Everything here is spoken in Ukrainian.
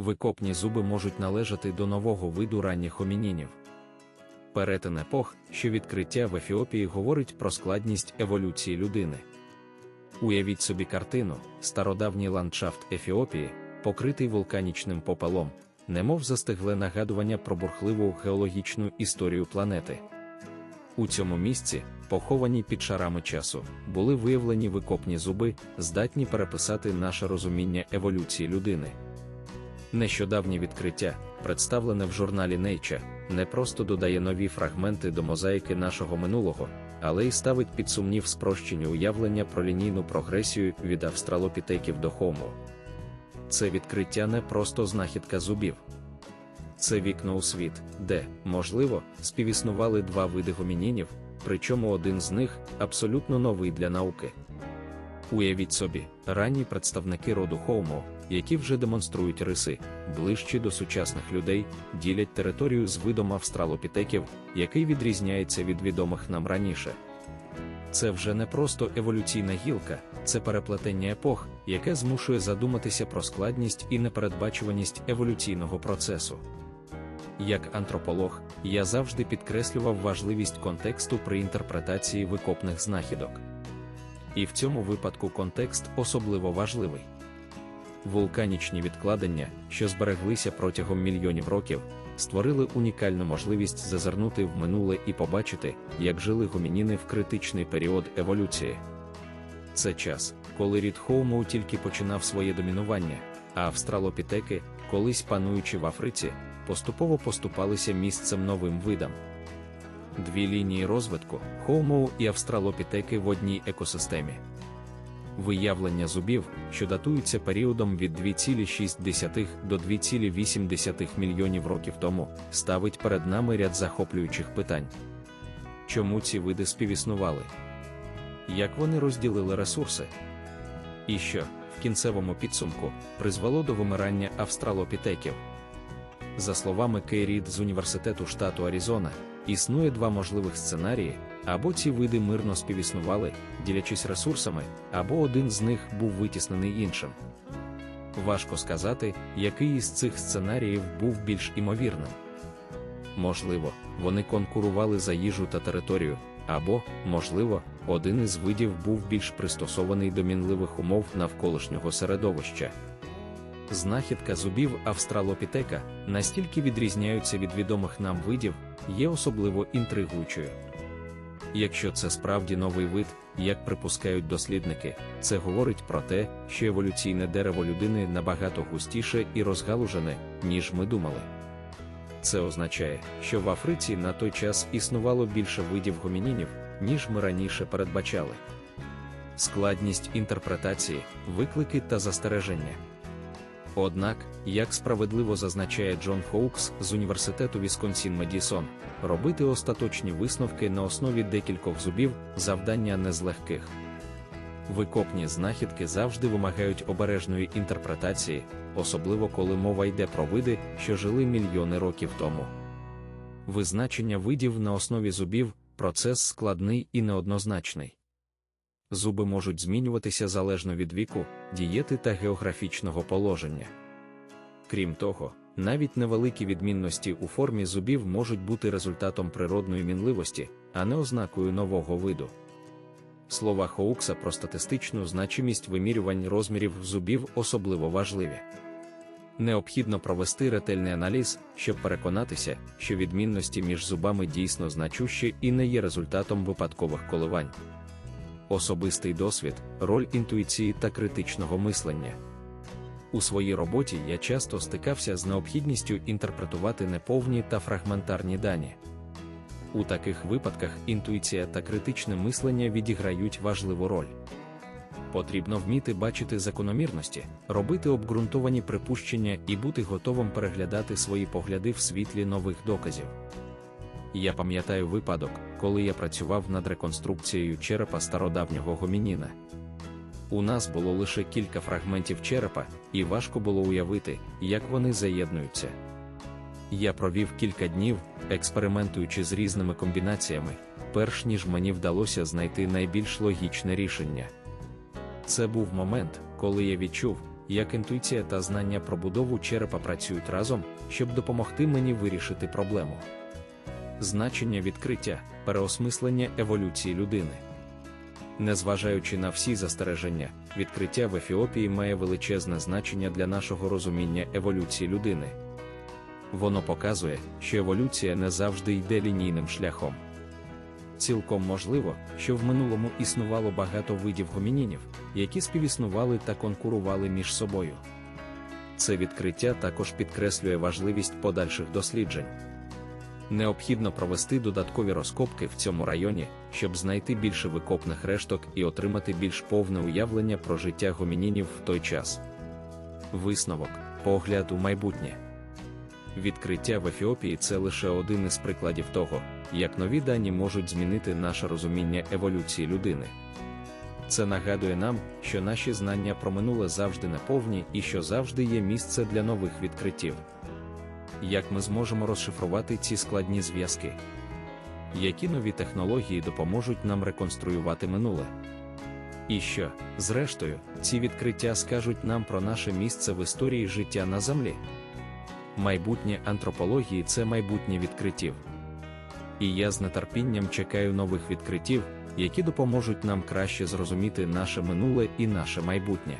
Викопні зуби можуть належати до нового виду ранніх хомінінів. Перетин епох, що відкриття в Ефіопії говорить про складність еволюції людини. Уявіть собі картину, стародавній ландшафт Ефіопії, покритий вулканічним попелом, немов застигле нагадування про бурхливу геологічну історію планети. У цьому місці, поховані під шарами часу, були виявлені викопні зуби, здатні переписати наше розуміння еволюції людини. Нещодавнє відкриття, представлене в журналі Nature, не просто додає нові фрагменти до мозаїки нашого минулого, але й ставить під сумнів спрощені уявлення про лінійну прогресію від австралопітеків до Homo. Це відкриття не просто знахідка зубів. Це вікно у світ, де, можливо, співіснували два види гомінінів, причому один з них абсолютно новий для науки. Уявіть собі, ранні представники роду Homo, які вже демонструють риси, ближчі до сучасних людей, ділять територію з видом австралопітеків, який відрізняється від відомих нам раніше. Це вже не просто еволюційна гілка, це переплетення епох, яке змушує задуматися про складність і непередбачуваність еволюційного процесу. Як антрополог, я завжди підкреслював важливість контексту при інтерпретації викопних знахідок. І в цьому випадку контекст особливо важливий. Вулканічні відкладення, що збереглися протягом мільйонів років, створили унікальну можливість зазирнути в минуле і побачити, як жили гомініни в критичний період еволюції. Це час, коли рід Хоумоу тільки починав своє домінування, а австралопітеки, колись пануючи в Африці, поступово поступалися місцем новим видам. Дві лінії розвитку Хоумоу і австралопітеки в одній екосистемі. Виявлення зубів, що датуються періодом від 2,6 до 2,8 мільйонів років тому, ставить перед нами ряд захоплюючих питань. Чому ці види співіснували? Як вони розділили ресурси? І що, в кінцевому підсумку, призвело до вимирання австралопітеків? За словами Кейрід з університету штату Аризона, існує два можливих сценарії, або ці види мирно співіснували, ділячись ресурсами, або один з них був витіснений іншим. Важко сказати, який із цих сценаріїв був більш імовірним. Можливо, вони конкурували за їжу та територію, або, можливо, один із видів був більш пристосований до мінливих умов навколишнього середовища. Знахідка зубів австралопітека настільки відрізняються від відомих нам видів, є особливо інтригуючою. Якщо це справді новий вид, як припускають дослідники, це говорить про те, що еволюційне дерево людини набагато густіше і розгалужене, ніж ми думали. Це означає, що в Африці на той час існувало більше видів гомінінів, ніж ми раніше передбачали. Складність інтерпретації, виклики та застереження. Однак, як справедливо зазначає Джон Хоукс з університету Вісконсін Медісон, робити остаточні висновки на основі декількох зубів завдання не з легких. Викопні знахідки завжди вимагають обережної інтерпретації, особливо коли мова йде про види, що жили мільйони років тому. Визначення видів на основі зубів процес складний і неоднозначний. Зуби можуть змінюватися залежно від віку, дієти та географічного положення. Крім того, навіть невеликі відмінності у формі зубів можуть бути результатом природної мінливості, а не ознакою нового виду. Слова Хоукса про статистичну значимість вимірювань розмірів зубів особливо важливі. Необхідно провести ретельний аналіз, щоб переконатися, що відмінності між зубами дійсно значущі і не є результатом випадкових коливань. Особистий досвід, роль інтуїції та критичного мислення. У своїй роботі я часто стикався з необхідністю інтерпретувати неповні та фрагментарні дані. У таких випадках інтуїція та критичне мислення відіграють важливу роль. Потрібно вміти бачити закономірності, робити обґрунтовані припущення і бути готовим переглядати свої погляди в світлі нових доказів. Я пам'ятаю випадок, коли я працював над реконструкцією черепа стародавнього гомініна. У нас було лише кілька фрагментів черепа, і важко було уявити, як вони заєднуються. Я провів кілька днів, експериментуючи з різними комбінаціями, перш ніж мені вдалося знайти найбільш логічне рішення. Це був момент, коли я відчув, як інтуїція та знання про будову черепа працюють разом, щоб допомогти мені вирішити проблему. Значення відкриття, переосмислення еволюції людини. Незважаючи на всі застереження, відкриття в Ефіопії має величезне значення для нашого розуміння еволюції людини. Воно показує, що еволюція не завжди йде лінійним шляхом. Цілком можливо, що в минулому існувало багато видів гомінінів, які співіснували та конкурували між собою. Це відкриття також підкреслює важливість подальших досліджень. Необхідно провести додаткові розкопки в цьому районі, щоб знайти більше викопних решток і отримати більш повне уявлення про життя гомінінів в той час. Висновок погляд у майбутнє. Відкриття в Ефіопії це лише один із прикладів того, як нові дані можуть змінити наше розуміння еволюції людини. Це нагадує нам, що наші знання про минуле завжди неповні і що завжди є місце для нових відкриттів. Як ми зможемо розшифрувати ці складні зв'язки? Які нові технології допоможуть нам реконструювати минуле? І що, зрештою, ці відкриття скажуть нам про наше місце в історії життя на Землі? Майбутнє антропології це майбутнє відкриттів. І я з нетерпінням чекаю нових відкриттів, які допоможуть нам краще зрозуміти наше минуле і наше майбутнє.